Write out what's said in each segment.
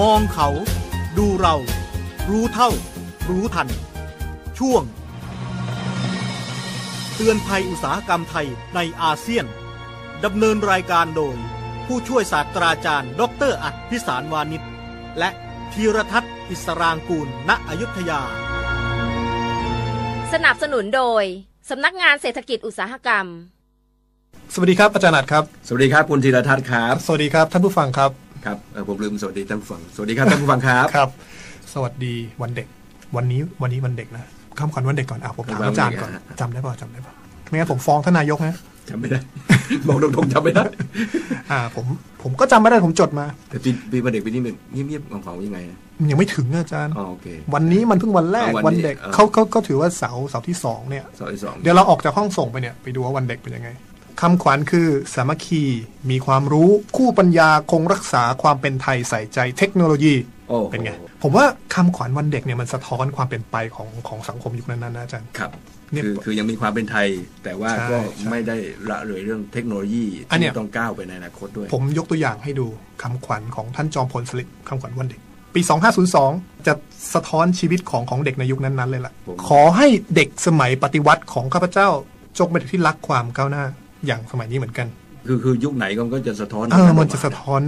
มองเขา ดูเรา รู้เท่า รู้ทัน ช่วง เตือนภัยอุตสาหกรรมไทยในอาเซียน ดำเนินรายการโดย ผู้ช่วยศาสตราจารย์ดออเตอร์อัดพิสารวานิชและธีรทัศน์อิสรางกูล ณ อยุธยา สนับสนุนโดย สำนักงานเศรษฐกิจอุตสาหกรรม สวัสดีครับอาจารย์อัดครับ สวัสดีครับคุณธีรทัศน์ครับ สวัสดีครับท่านผู้ฟังครับ ครับเออผมลืมสวัสดีท่านผู้ฟังสวัสดีครับท่านผู้ฟังครับครับ สวัสดีวันเด็ก วันนี้วันนี้วันเด็กนะคำขวัญวันเด็กก่อนอะผมถามอาจารย์ก่อนจำได้ป่ะจำได้ป่ะไม่งั้นผมฟ้องท่านนายกนะจำไม่ได้บอกตรงๆจำไม่ได้อ่า ผมผมก็จำไม่ได้ผมจดมา แต่ปีปีวันเด็กปีนี้มันเงียบๆของเขายังไงนะมันยังไม่ถึงอะอาจารย์อ๋อโอเควันนี้มันเพิ่งวันแรกเอาวันนี้วันเด็กเออเขาเขาเขาถือว่าเสาร์เสาร์ที่สองเนี่ยสองที่สองเดี๋ยวเราออกจากห้องส่งไปเนี่ยไปดูว่าวันเด็กเป็นยังไง คำขวัญคือ สามัคคี มีความรู้คู่ปัญญาคงรักษาความเป็นไทยใส่ใจเทคโนโลยีโอ้โหเป็นไง ผมว่าคำขวัญวันเด็กเนี่ยมันสะท้อนความเป็นไปของของสังคมยุคนั้นๆนะอาจารย์ครับเนี่ยคือคือยังมีความเป็นไทย แต่ว่าใช่ก็ใช่ไม่ได้ละเลยเรื่องเทคโนโลยีอันเนี้ยที่ต้องก้าวไปในอนาคตด้วย ผมยกตัวอย่างให้ดูคำขวัญของท่านจอมพลสฤษดิ์คำขวัญวันเด็ก ปี 2502 จะสะท้อนชีวิตของของเด็กในยุคนั้นๆเลยล่ะผมขอให้เด็กสมัยปฏิวัติของข้าพเจ้าจงเป็นเด็กที่รักความก้าวหน้า อย่างสมัยนี้เหมือนกันคือคือยุคไหนก็ก็จะสะท้อนเออมันจะสะท้อน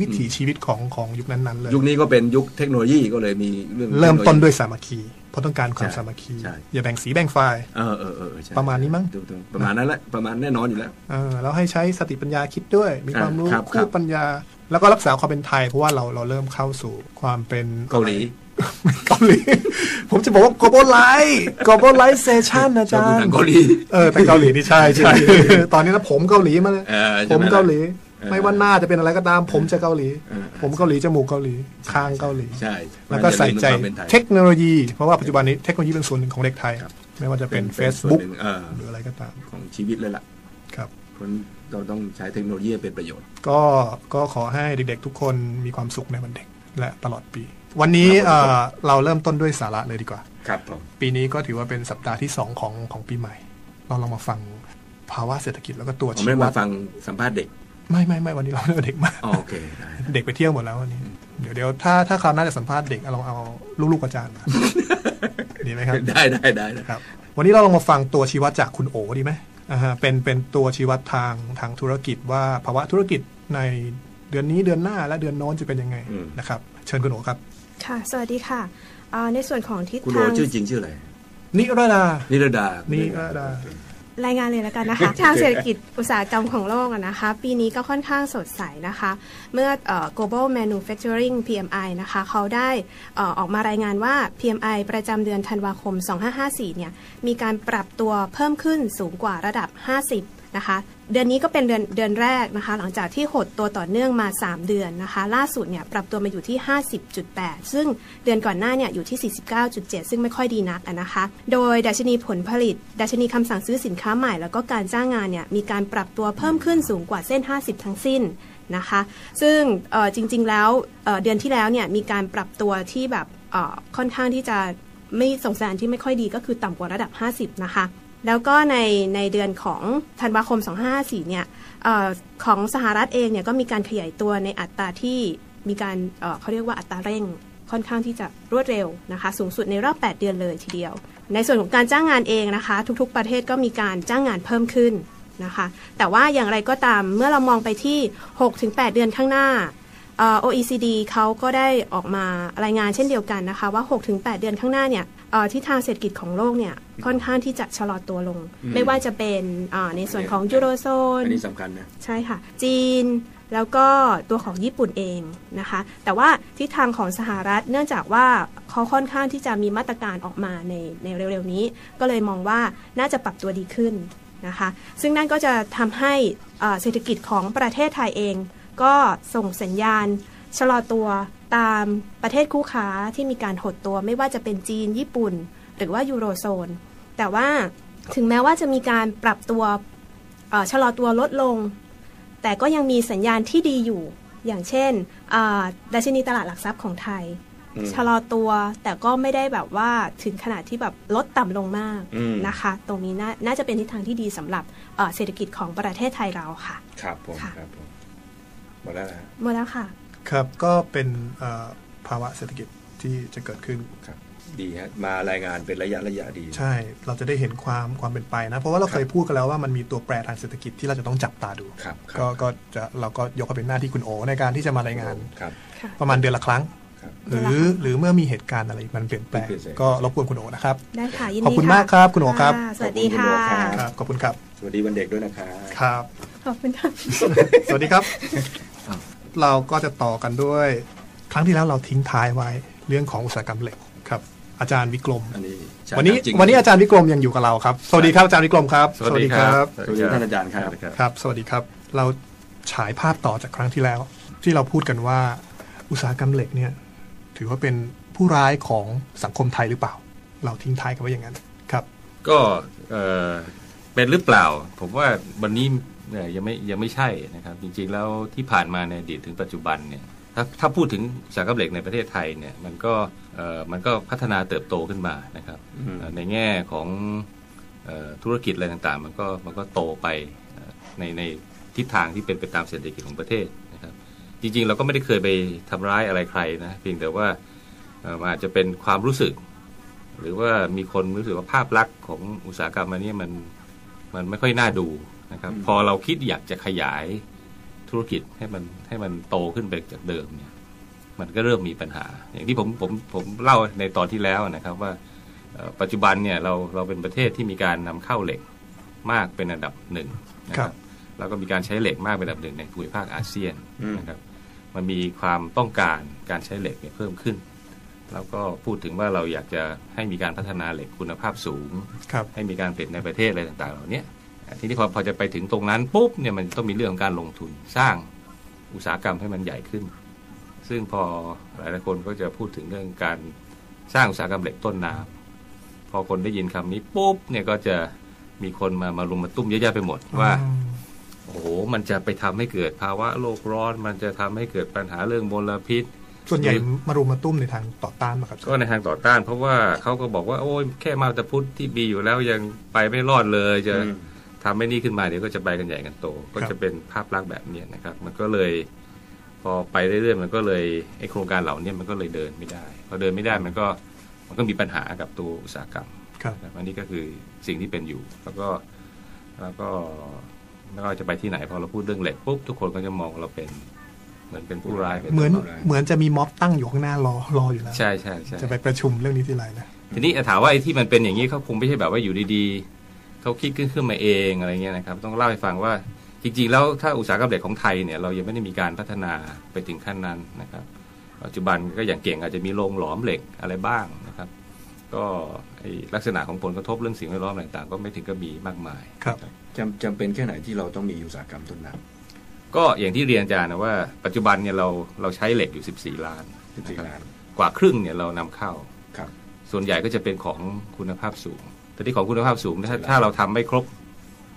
วิถีชีวิตของของยุคนั้นๆเลย ยุคนี้ก็เป็นยุคเทคโนโลยีก็เลยมีเรื่องเริ่มต้นทคโโลด้วยสามัคคี เพราะต้องการความใช่สามัคคีใช่อย่าแบ่งสีแบ่งฝ่ายเออเออเออใช่ประมาณนี้มั้งถูกๆประมาณนั้นแหละประมาณแน่นอนอยู่แล้วเออแล้วให้ใช้สติปัญญาคิดด้วย มีความรู้อ่าครับครัคู่บปัญญา แล้วก็รักษาความเป็นไทย เพราะว่าเราเราเริ่มเข้าสู่ความเป็นเกาหลีเกาหลีผมจะบอกว่า globalize globalization อาจารชอบดูหนัย์งเกาหลีเออแต่เกาหลีนี่ใช่ใช่ตอนนี้นะผมเกาหลีมาเลยเออผใช่มไหเกาหลีเออ ไม่ว่าหน้าจะเป็นอะไรก็ตาม ผมจะเกาหลีเออผมเกาหลีจมูกเกาหลีคางเกาหลีใช่แล้วก็ใส่ใจมันจะมีความเป็นไทยเทคโนโลยี เพราะว่าปัจจุบันนี้เทคโนโลยีเป็นส่วนหนึ่งของเด็กไทยครับไม่ว่าจะเป็นเป็นส่วน Facebook หนึ่งเออหรืออะไรก็ตามของชีวิตเลยล่ะครับเพราะเราต้องใช้เทคโนโลยีให้เป็นประโยชน์ ก็ก็ขอให้เด็กๆ ทุกคนมีความสุขในวันเด็กและตลอดปี วันนี้เอ่อเราเริ่มต้นด้วยสาระเลยดีกว่า ครับผมปีนี้ก็ถือว่าเป็นสัปดาห์ที่2ของของปีใหม่ เราลองมาฟังภาวะเศรษฐกิจแล้วก็ตัวผมชี้ไม่ได้วัมาดฟังสัมภาษณ์เด็ก ไม่ไม่ไม่วันนี้เราไม่เอาเด็กมาอ๋อโอเคได้เด็กไปเที่ยวหมดแล้ววันนี้ เดี๋ยวเดี๋ยวถ้าถ้าคราวหน้าจะสัมภาษณ์เด็กลองเอาลูกๆอาจารย์มาดีไหมครับ ได้ได้ได้ได้ครับ วันนี้เราลองมาฟังตัวชี้วัดจากคุณโอดีไหมอ่าฮะเป็นเป็นตัวชี้วัดทางทางธุรกิจว่าภาวะธุรกิจในเดือนนี้เดือนหน้าและเดือนโน้นจะเป็นยังไงนะครับ เชิญคุณโอครับ ค่ะ สวัสดีค่ะเอ่อในส่วนของทิศคุณโอทางชื่อจริงชื่ออะไรนิรดานิรดานินิรดา รายงานเลยแล้วกันนะคะ ทางเศรษฐกิจอุตสาหกรรมของโลกอะนะคะ ปีนี้ก็ค่อนข้างสดใสนะคะ เมื่อเอ่อ global manufacturing PMI นะคะเขาได้เอ่อออกมารายงานว่า PMI ประจำเดือนธันวาคม 2554 เนี่ย มีการปรับตัวเพิ่มขึ้นสูงกว่าระดับ 50 นะคะ เดือนนี้ก็เป็นเดือนเดือนแรกนะคะ หลังจากที่หดตัวต่อเนื่องมา 3 เดือนนะคะ ล่าสุดเนี่ยปรับตัวมาอยู่ที่ 50.8 ซึ่งเดือนก่อนหน้าเนี่ยอยู่ที่ 49.7 ซึ่งไม่ค่อยดีนักนะคะ โดยดัชนีผลผลิต ดัชนีคำสั่งซื้อสินค้าใหม่ แล้วก็การจ้างงานเนี่ยมีการปรับตัวเพิ่มขึ้นสูงกว่าเส้น 50 ทั้งสิ้นนะคะ ซึ่งจริงๆแล้วเเดือนที่แล้วเนี่ยมีการปรับตัวที่แบบค่อนข้างที่จะไม่ส่งสัญญาณที่ไม่ค่อยดีก็คือต่ำกว่าระดับ 50 นะคะ แล้วก็ในในเดือนของธันวาคม 254 เนี่ยออของสหรัฐเองเนี่ยก็มีการขยายตัวในอัตราที่มีการเเขาเรียกว่าอัตราเร่งค่อนข้างที่จะรวดเร็วนะคะ สูงสุดในรอบ 8 เดือนเลยทีเดียว ในส่วนของการจ้างงานเองนะคะ ทุกๆ ประเทศก็มีการจ้างงานเพิ่มขึ้นนะคะ แต่ว่าอย่างไรก็ตามเมื่อเรามองไปที่ 6-8 เดือนข้างหน้า OECD เขาก็ได้ออกมารายงานเช่นเดียวกันนะคะว่า 6-8 เดือนข้างหน้าเนี่ย ทิศทางเศรษฐกิจของโลกเนี่ยค่อนข้างที่จะชะลอตัวลง ไม่ว่าจะเป็นอ่าในส่วนของยูโรโซนอันนี้สำคัญนะใช่ค่ะ จีนแล้วก็ตัวของญี่ปุ่นเองนะคะ แต่ว่าทิศทางของสหรัฐเนื่องจากว่าเขาค่อนข้างที่จะมีมาตรการออกมาในในเร็วๆนี้ ก็เลยมองว่าน่าจะปรับตัวดีขึ้นนะคะ ซึ่งนั่นก็จะทำให้อ่าเศรษฐกิจของประเทศไทยเอง ก็ส่งสัญญาณชะลอตัว ตามประเทศคู่ค้าที่มีการหดตัวไม่ว่าจะเป็นจีนญี่ปุ่น หรือว่ายูโรโซน แต่ว่าถึงแม้ว่าจะมีการปรับตัวเอ่อชะลอตัวลดลง แต่ก็ยังมีสัญญาณที่ดีอยู่ อย่างเช่นอ่าดัชนีตลาดหลักทรัพย์ของไทยอืมชะลอตัวแต่ก็ไม่ได้แบบว่าถึงขนาดที่แบบลดต่ำลงมากอืมนะคะ ตรงนี้น่าน่าจะเป็นทิศทางที่ดีสำหรับเอ่อเศรษฐกิจของประเทศไทยเราค่ะ ครับผมค่ะครับผมหมดแล้วนะหมดแล้วค่ะ ครับก็เป็นเอ่อภาวะเศรษฐกิจที่จะเกิดขึ้นครับดีฮะมารายงานเป็นระยะระยะดี ใช่ เราจะได้เห็นความความเป็นไปนะ เพราะว่าเราเคยพูดกันแล้วว่ามันมีตัวแปรทางเศรษฐกิจที่เราจะต้องจับตาดูครับครัก็บก็จะเราก็ยกให้เป็นหน้าที่คุณโอในการที่จะมารายงานครับค่ะประมาณเดือนละครั้งครับหรือหรือเมื่อมีเหตุการณ์อะไรมันเปลี่ยนแปลงเปลี่ยนแปลงก็รบกวนคุณโอนะครับได้ค่ะยินดีขอบคุณะมากครับคุณโอครับะสวัสดีค่ะขอบคุณคุณโอครับครับขอบคุณครับ สวัสดีวันเด็กด้วยนะครับครับขอบคุณค่ะสวัสดีครับ เราก็จะต่อกันด้วย ครั้งที่แล้วเราทิ้งท้ายไว้เรื่องของอุตสาหกรรมเหล็กครับ อาจารย์วิกรมอันนี้ใช่วันนี้จริงวันนี้อาจารย์วิกรมยังอยู่กับเราครับ สวัสดีครับอาจารย์วิกรมครับสวัสดีท่านอาจารย์ครับครับ สวัสดีครับ เราฉายภาพต่อจากครั้งที่แล้ว ที่เราพูดกันว่าอุตสาหกรรมเหล็กเนี่ย ถือว่าเป็นผู้ร้ายของสังคมไทยหรือเปล่า เราทิ้งท้ายกันไว้อย่างนั้นครับ ก็เอ่อเป็นหรือเปล่า ผมว่าวันนี้เนี่ ยยังไม่ยังไม่ใช่นะครับ จริงๆแล้วที่ผ่านมาในอดีตถึงปัจจุบันเนี่ยถ้าถ้าพูดถึงอุตสาหกรรมเหล็กในประเทศไทยเนี่ยมันก็เอ่อมันก็พัฒนาเติบโตขึ้นมานะครับอืมเอ่อในแง่ของเอ่อธุรกิจอะไรต่างๆ มันก็มันก็โตไปเอ่อในในทิศทางที่เป็นไปตามเศรษฐกิจของประเทศนะครับ จริงๆ เราก็ไม่ได้เคยไปทำร้ายอะไรใครนะเพียงแต่ว่าเอ่อมันอาจจะเป็นความรู้สึก หรือว่ามีคนรู้สึกว่าภาพลักษณ์ของอุตสาหกรรมอันนี้มันมันไม่ค่อยน่าดู นะครับอืมพอเราคิดอยากจะขยายธุรกิจให้มันให้มันโตขึ้นไปจากเดิมเนี่ย มันก็เริ่มมีปัญหา อย่างที่ผมผมผมเล่าในตอนที่แล้วนะครับว่าเอ่อปัจจุบันเนี่ยเราเราเป็นประเทศที่มีการนำเข้าเหล็กมากเป็นอันดับหนึ่งนะคครัรับบแล้วก็มีการใช้เหล็กมากเป็นอันดับหนึ่งในภูมิภาคอาเซียนอืมนะครับ มันมีความต้องการการใช้เหล็กเนี่ยเพิ่มขึ้น แล้วก็พูดถึงว่าเราอยากจะให้มีการพัฒนาเหล็กคุณภาพสูงครับให้มีการผลิตในประเทศอะไรต่าง ๆ เหล่านี้อะ ทีนี้พอพอจะไปถึงตรงนั้นปุ๊บเนี่ยมันต้องมีเรื่องของการลงทุนสร้างอุตสาหกรรมให้มันใหญ่ขึ้น ซึ่งพอหลายๆคนก็จะพูดถึงเรื่องการสร้างอุตสาหกรรมเหล็กต้นน้ำพอคนได้ยินคำนี้ปุ๊บเนี่ยก็จะมีคนมามารุมมาตุ้มเยอะแยะไปหมดว่าอืมโอ้โหมันจะไปทำให้เกิดภาวะโลกร้อน มันจะทำให้เกิดปัญหาเรื่องมลพิษ ส่วนใหญ่มารุมมาตุ้มในทางต่อต้านมาครับ ก็ในทางต่อต้าน เพราะว่าเขาก็บอกว่า โอ้ยแค่มาตาพุทธที่มีอยู่แล้วยังไปไม่รอดเลยจะอืม ทำให้นี่ขึ้นมาเดี๋ยวก็จะไปกันใหญ่กันโต ก็จะเป็นภาพลักษณ์แบบเนี้ยนะครับ มันก็เลย พอไปเรื่อยๆมันก็เลยไอโครงการเหล่านี้มันก็เลยเดินไม่ได้พอเดินไม่ได้มันก็มันก็มีปัญหากับตัวอุตสาหกรรมครับครับอันนี้ก็คือสิ่งที่เป็นอยู่ แล้วก็แล้วก็ไม่ว่าจะไปที่ไหนพอเราพูดเรื่องเหล็กปุ๊บทุกคนก็จะมองเราเป็นเหมือนเป็นผู้ร้ายป็เหมือนตัวร้ายเหมือนจะมีม็อบตั้งอยู่ข้างหน้ารอรออยู่แล้วใช่ใช่ใช่จะไปประชุมเรื่องนี้ที่ไรนะทีนี้ถามว่าไอ้ที่มันเป็นอย่างนี้เขาคงไม่ใช่แบบว่าอยู่ดีๆ เขาคิดขึ้นขึ้นมาเองอะไรเงี้ยนะครับ ต้องเล่าให้ฟังว่าจริงๆ แล้วถ้าอุตสาหกรรมเหล็กของไทยเนี่ยเรายังไม่ได้มีการพัฒนาไปถึงขั้นนั้นนะครับ ปัจจุบันก็อย่างเก่งอาจจะมีโรงหลอมเหล็กอะไรบ้างนะครับ ก็ไอ้ลักษณะของผลกระทบเรื่องสิ่งแวดล้อมอะไรต่างๆ ก็ไม่ถึงกับมีมากมายครับจำจำเป็นแค่ไหนที่เราต้องมีอุตสาหกรรมต้นน้ก็อย่างที่เรียนอาจารย์นะว่า ปัจจุบันเนี่ยเราเราใช้เหล็กอยู่ 14 ล้านำที่ล้านกว่าครึ่งเนี่ยเรานำเข้าครับ ส่วนใหญ่ก็จะเป็นของคุณภาพสูง แต่ที่ของคุณภาพสูงเนี่ยถ้าใช่ถ้าเราทำไม่ครบ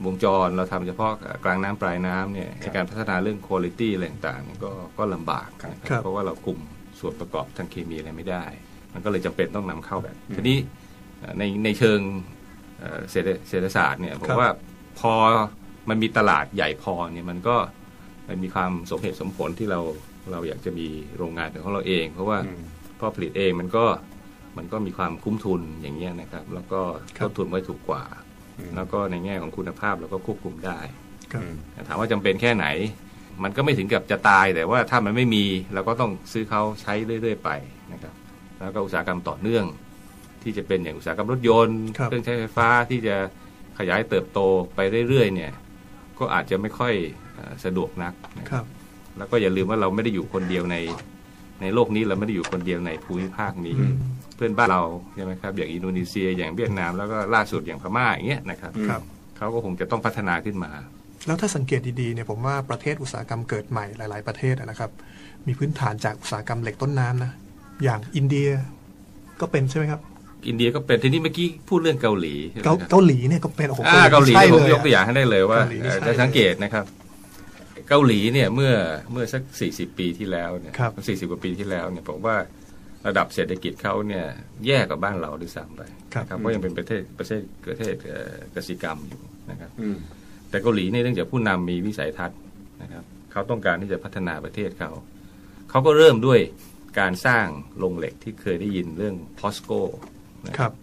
วงจรเราทำเฉพาะกลางน้ำปลายน้ำเนี่ยครับในการพัฒนาเรื่องคุณภาพอะไรต่างๆเนี่ยก็ก็ลำบากนะคครัรับบเพราะว่าเรากลุ่มส่วนประกอบทางเคมีอะไรไม่ได้ มันก็เลยจำเป็นต้องนำเข้าแบบทีนี้เอ่อในในเชิงเอ่อเศรษฐเศรษฐศาสตร์เนี่ยผมว่าพอมันมีตลาดใหญ่พอเนี่ยมันก็มันมีความสมเหตุสมผลที่เราเราอยากจะมีโรงงานเป็นของเราเอง เพราะว่าอืมพอผลิตเองมันก็ มันก็มีความคุ้มทุนอย่างเงี้ยนะครับ แล้วก็ครับต้นทุนไว้ถูกกว่าอืมแล้วก็ในแง่ของคุณภาพเราก็ควบคุมได้ครับอืมถามว่าจำเป็นแค่ไหน มันก็ไม่ถึงกับจะตายแต่ว่าถ้ามันไม่มีเราก็ต้องซื้อเขาใช้เรื่อย ๆ ไปนะครับ แล้วก็อุตสาหกรรมต่อเนื่อง ที่จะเป็นอย่างอุตสาหกรรมรถยนต์ครับเครื่องใช้ไฟฟ้าที่จะขยายเติบโตไปเรื่อยๆเนี่ย ก็อาจจะไม่ค่อยเอ่อสะดวกนักนะครับ แล้วก็อย่าลืมว่าเราไม่ได้อยู่คนเดียวในในโลกนี้เราไม่ได้อยู่คนเดียวในภูมิภาคนี้อืม เพื่อนบ้านเราใช่ไหมครับอย่างอินโดนีเซียอย่างเวียดนามแล้วก็ล่าสุดอย่างพม่าอย่างเงี้ยนะครับครับ เขาก็คงจะต้องพัฒนาขึ้นมา แล้วถ้าสังเกตดีๆเนี่ยผมว่าประเทศอุตสาหกรรมเกิดใหม่หลาย ๆประเทศอะนะครับ มีพื้นฐานจากอุตสาหกรรมเหล็กต้นน้ำนะอย่างอินเดียก็เป็นใช่ไหมครับอินเดียก็เป็นทีนี้เมื่อกี้พูดเรื่องเกาหลีใช่ไหมเกาครับเกาหลีเนี่ยก็เป็นโอ้โหอ่าเกาหลีใช่ผเลมยยกตัวอย่างให้ได้เลยว่าเกาหลีนี่เอ่อใช่จะสังเกตนะครับ เกาหลีเนี่ยเมื่อเมื่อสักสี่สิบปีที่แล้วเนี่ยครับสี่สิบกว่าปีที่แล้วเนี่ยผมว่า ระดับเศรษฐกิจเขาเนี่ยแย่กว่าบ้านเราด้วยซ้ำไปครับนะครับเพราะยังเป็นประเทศประเทศประเทศเอ่อกสิกรรมอยู่นะครับอืมแต่เกาหลีเนี่ยเนื่องจากผู้นำมีวิสัยทัศน์นะครับเขาต้องการที่จะพัฒนาประเทศเขาเขาก็เริ่มด้วยการสร้างโรงเหล็กที่เคยได้ยินเรื่องพอสโกนะครับ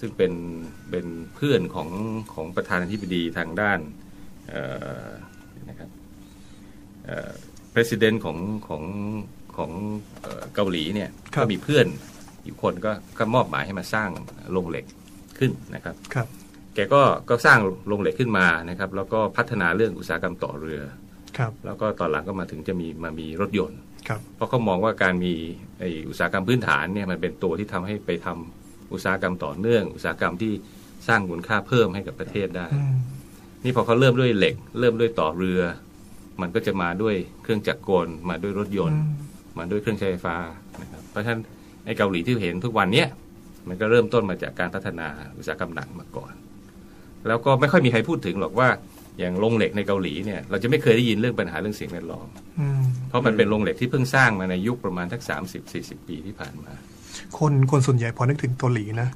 ซึ่งเป็นเป็นเพื่อนของของประธานาธิบดีทางด้านเอ่อนะครับเอ่อ president ของของ ของเอ่อเกาหลีเนี่ยครับก็มีเพื่อนอีกคนก็ก็มอบหมายให้มาสร้างโรงเหล็กขึ้นนะครับครับ แกก็ก็สร้างโรงเหล็กขึ้นมานะครับ แล้วก็พัฒนาเรื่องอุตสาหกรรมต่อเรือครับ แล้วก็ตอนหลังก็มาถึงจะมีมามีรถยนต์ครับเพราะเขามองว่าการมีไออุตสาหกรรมพื้นฐานเนี่ยมันเป็นตัวที่ทำให้ไปทำอุตสาหกรรมต่อเนื่อง อุตสาหกรรมที่สร้างมูลค่าเพิ่มให้กับประเทศได้อืมนี่พอเขาเริ่มด้วยเหล็ก เริ่มด้วยต่อเรือ มันก็จะมาด้วยเครื่องจักรกลมาด้วยรถยนต์ มาด้วยเครื่องใช้ไฟฟ้านะครับเพราะฉะนั้นไอ้เกาหลีที่เห็นทุกวันเนี้ยมันก็เริ่มต้นมาจากการพัฒนาอุตสาหกรรมหนักมาก่อน แล้วก็ไม่ค่อยมีใครพูดถึงหรอกว่าอย่างโรงเหล็กในเกาหลีเนี่ยเราจะไม่เคยได้ยินเรื่องปัญหาเรื่องสิ่งแวดล้อมอืมเพราะมันเป็นโรงเหล็กที่เพิ่งสร้างมาในยุคประมาณทักสามสิบสี่สิบปีที่ผ่านมา คนคนส่วนใหญ่พอนึกถึงเกาหลีนะ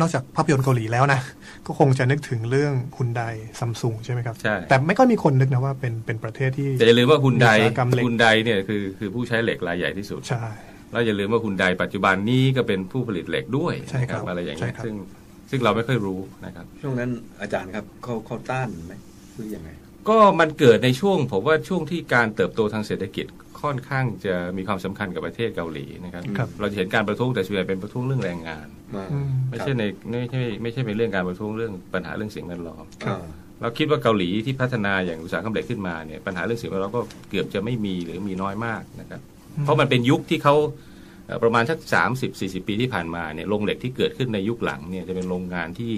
นอกจากภาพยนตร์เกาหลีแล้วนะ ก็คงจะนึกถึงเรื่องฮุนไดซัมซุงใช่ไหมครับ ใช่ แต่ไม่ค่อยมีคนนึกนะว่าเป็นเป็นประเทศที่แต่อย่าลืมว่าฮุนไดอุตสาหกรรมเหล็กฮุนไดเนี่ยคือคือผู้ใช้เหล็กรายใหญ่ที่สุด ใช่ แล้วอย่าลืมว่าฮุนไดปัจจุบันนี้ก็เป็นผู้ผลิตเหล็กด้วยใช่ครับนะอะไรอย่างใช่เงี้ยครับซึ่งซึ่งเราไม่ค่อยรู้นะครับ ช่วงนั้นอาจารย์ครับเขาเขาต้านไหมหรือยังไง ก็มันเกิดในช่วงผมว่าช่วงที่การเติบโตทางเศรษฐกิจ ค่อนข้างจะมีความสำคัญกับประเทศเกาหลีนะครับครับ เราจะเห็นการประท้วงแต่ส่วนใหญ่เป็นประท้วงเรื่องแรงงานมาอืมไม่ใช่ในไม่ใช่ไม่ใช่เป็นเรื่องการประท้วงเรื่องปัญหาเรื่องสิ่งแวดล้อมอ่าเราคิดว่าเกาหลีที่พัฒนาอย่างอุตสาหกรรมเหล็กขึ้นมาเนี่ยปัญหาเรื่องสิ่งแวดล้อมก็เกือบจะไม่มีหรือมีน้อยมากนะครับ เพราะมันเป็นยุคที่เขาเอ่อประมาณสักสามสิบสี่สิบปีที่ผ่านมาเนี่ยโรงเหล็กที่เกิดขึ้นในยุคหลังเนี่ยจะเป็นโรงงานที่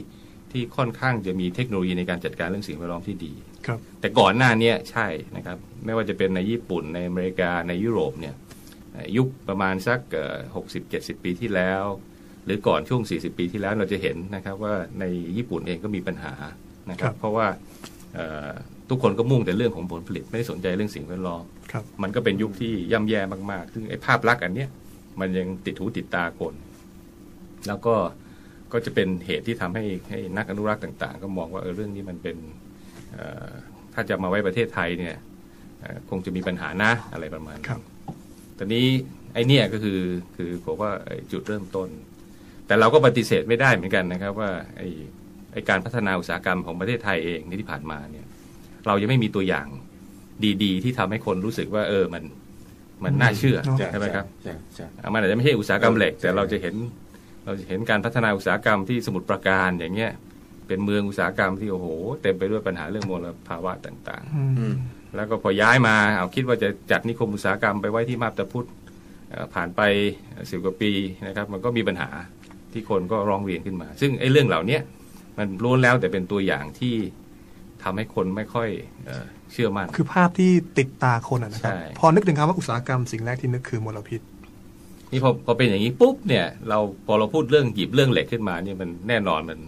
ที่ค่อนข้างจะมีเทคโนโลยีในการจัดการเรื่องสิ่งแวดล้อมที่ดี ครับแต่ก่อนหน้าเนี้ใช่นะครับ ไม่ว่าจะเป็นในญี่ปุ่นในอเมริกาในยุโรปเนี่ยเอ่อยุคประมาณสักหกสิบเจ็ดสิบปีที่แล้ว หรือก่อนช่วง 40 ปีที่แล้วเราจะเห็นนะครับว่าในญี่ปุ่นเองก็มีปัญหานะคครัรับบเพราะว่าเอ่อทุกคนก็มุ่งแต่เรื่องของผลผลิตไม่ได้สนใจเรื่องสิ่งแวดล้อมครับมันก็เป็นยุคที่ย่ำแย่มากๆ ซึ่งไอ้ภาพลักษณ์อันเนี้ยมันยังติดหูติดตาคน แล้วก็ก็จะเป็นเหตุที่ทำให้ให้นักอนุรักษ์ต่าง ๆ ก็มองว่าเออเรื่องนี้มันเป็นเอ่อ ถ้าจะมาไว้ประเทศไทยเนี่ยเอ่อคงจะมีปัญหานะอะไรประมาณนั้นครับตอนนี้ไอ้เนี่ยก็คือคือผมว่าไอ้จุดเริ่มต้น แต่เราก็ปฏิเสธไม่ได้เหมือนกันนะครับ ว่าไอ้ไอ้การพัฒนาอุตสาหกรรมของประเทศไทยเองในที่ผ่านมาเนี่ย เรายังไม่มีตัวอย่างดีๆ ที่ทำให้คนรู้สึกว่าเออมันมันน่าเชื่อเนอะใช่ไหมครับใช่ใช่อะมันอาจจะไม่ใช่อุตสาหกรรมเหล็กใช่แต่เราจะเห็นเราจะเห็นการพัฒนาอุตสาหกรรมที่สมุทรปราการอย่างเงี้ย เป็นเมืองอุตสาหกรรมที่โอ้โห เต็มไปด้วยปัญหาเรื่องมลภาวะต่างอืมอืมๆแล้วก็พอย้ายมาเอาคิดว่าจะจัดนิคมอุตสาหกรรมไปไว้ที่มาบตาพุธเอ่อผ่านไปสิบกว่าปีนะครับ มันก็มีปัญหาที่คนก็ร้องเรียนขึ้นมา ซึ่งไอ้เรื่องเหล่าเนี้ยมันล้วนแล้วแต่เป็นตัวอย่างที่ทำให้คนไม่ค่อยเอ่อเชื่อมั่นคือภาพที่ติดตาคนอะนะครับใช่พอนึกถึงคำว่าอุตสาหกรรมสิ่งแรกที่นึกคือมลพิษนี่พอพอเป็นอย่างนี้ปุ๊บเนี่ย เราพอเราพูดเรื่องหยิบเรื่องเหล็กขึ้นมาเนี่ยมันแน่นอนมัน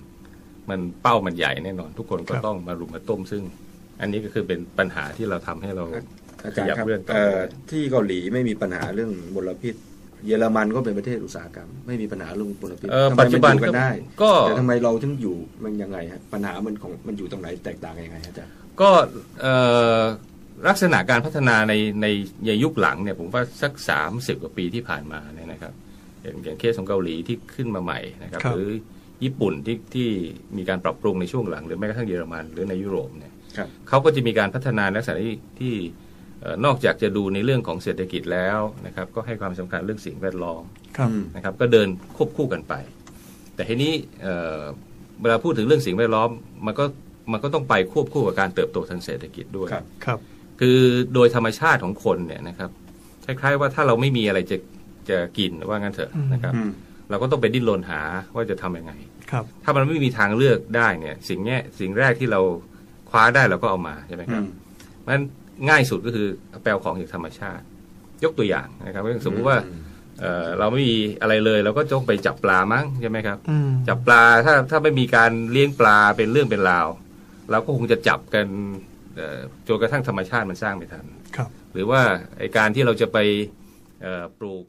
มันเป้ามันใหญ่แน่นอน ทุกคนก็ครับต้องมารุมมาต้ม ซึ่ง อันนี้ก็คือเป็นปัญหาที่เราทำให้เราอาจารย์ครับขยับเรื่องต่อเอ่อที่เกาหลีไม่มีปัญหาเรื่องมลพิษ เยอรมันก็เป็นประเทศอุตสาหกรรม ไม่มีปัญหาเรื่องมลพิษเอ่อทำไมปัจจุบันมัอยู่กันได้ก็แต่ทำไมเราถึงอยู่มันยังไงฮะปัญหามันของมันอยู่ตรงไหนแตกต่างยังไงฮะอาจารย์ก็เอ่อลักษณะการพัฒนาในในในยุคหลังเนี่ยผมว่าสักสามสิบกว่าปีที่ผ่านมาเนี่ยนะครับอย่างอย่างเคสของเกาหลีที่ขึ้นมาใหม่นะครับครับหรือ ญี่ปุ่นที่ที่มีการปรับปรุงในช่วงหลัง หรือแม้กระทั่งเยอรมันหรือในยุโรปเนี่ยครับเขาก็จะมีการพัฒนาในลักษณะที่ที่เอ่อนอกจากจะดูในเรื่องของเศรษฐกิจแล้วนะครับ ก็ให้ความสำคัญเรื่องสิ่งแวดล้อมครับอืมนะครับ ก็เดินควบคู่กันไป แต่ทีนี้เอ่อเวลาพูดถึงเรื่องสิ่งแวดล้อมมันก็มันก็ต้องไปควบคู่กับการเติบโตทางเศรษฐกิจด้วยครับครับ คือโดยธรรมชาติของคนเนี่ยนะครับคล้ายๆว่าถ้าเราไม่มีอะไรจะจะกินว่างั้นเถอะอืมนะครับอืม เราก็ต้องไปดิ้นรนหาว่าจะทำยังไงครับ ถ้ามันไม่มีทางเลือกได้เนี่ย สิ่งเนี้ยสิ่งแรกที่เราคว้าได้เราก็เอามาใช่ไหมครับเพราะฉะนั้นง่ายสุดก็คือแปลของจากธรรมชาติ ยกตัวอย่างนะครับอย่างสมมติว่าเอ่อเราไม่มีอะไรเลยเราก็ต้องไปจับปลามั้งใช่ไหมครับอืมจับปลาถ้าถ้าไม่มีการเลี้ยงปลาเป็นเรื่องเป็นราว เราก็คงจะจับกันเอ่อจนกระทั่งธรรมชาติมันสร้างไม่ทันครับหรือว่าไอการที่เราจะไปเอ่อปลูก